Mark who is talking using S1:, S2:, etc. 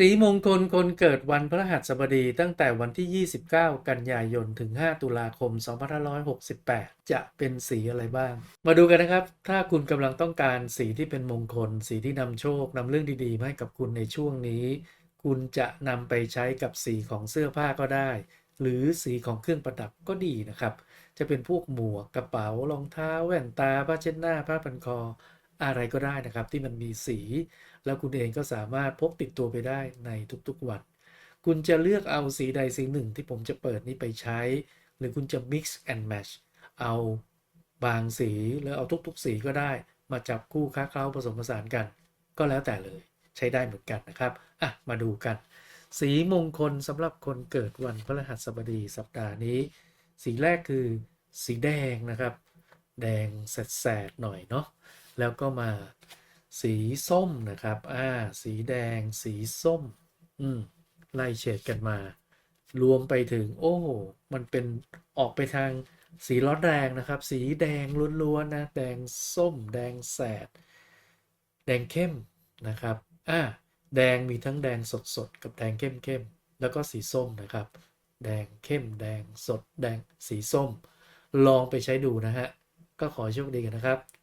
S1: สีมงคลคนเกิดวันพฤหัสบดีตั้งแต่วันที่ 29 กันยายน ถึง 5 ตุลาคม 2568 จะเป็นสีอะไรบ้าง มาดูกันนะครับ ถ้าคุณกำลังต้องการสีที่เป็นมงคล สีที่นำโชคนำเรื่องดีๆมาให้กับคุณในช่วงนี้ คุณจะนำไปใช้กับสีของเสื้อผ้าก็ได้ หรือสีของเครื่องประดับก็ดีนะครับ จะเป็นพวกหมวกกระเป๋ารองเท้าแว่นตาผ้าเช็ดหน้าผ้าพันคอ อะไรก็ได้นะครับที่มันมีสี แล้วคุณเองก็สามารถพกติดตัวไปได้ในทุกๆวัน คุณจะเลือกเอาสีใดสีหนึ่งที่ผมจะเปิดนี้ไปใช้ หรือคุณจะ mix and match เอาบางสีหรือเอาทุกๆ สีก็ได้ มาจับคู่ค้าเคล้าผสมผสานกัน ก็แล้วแต่เลยใช้ได้เหมือนกันนะครับอะมาดูกัน สีมงคลสำหรับคนเกิดวันพฤหัสบดีสัปดาห์นี้ สีแรกคือสีแดงนะครับ แดงแสดๆหน่อยเนาะ แล้วก็มาสีส้มนะครับ อ่า สีแดง สีส้ม อืม ไล่เฉดกันมา รวมไปถึง โอ้โหมันเป็นออกไปทางสีร้อนแรงนะครับ สีแดงล้วนๆนะ แดงส้ม แดงแสด แดงเข้มนะครับ อ่า แดงมีทั้งแดงสดๆ กับแดงเข้มๆ แล้วก็สีส้มนะครับ แดงเข้ม แดงสด แดงสีส้ม ลองไปใช้ดูนะฮะ ก็ขอโชคดีกันนะครับ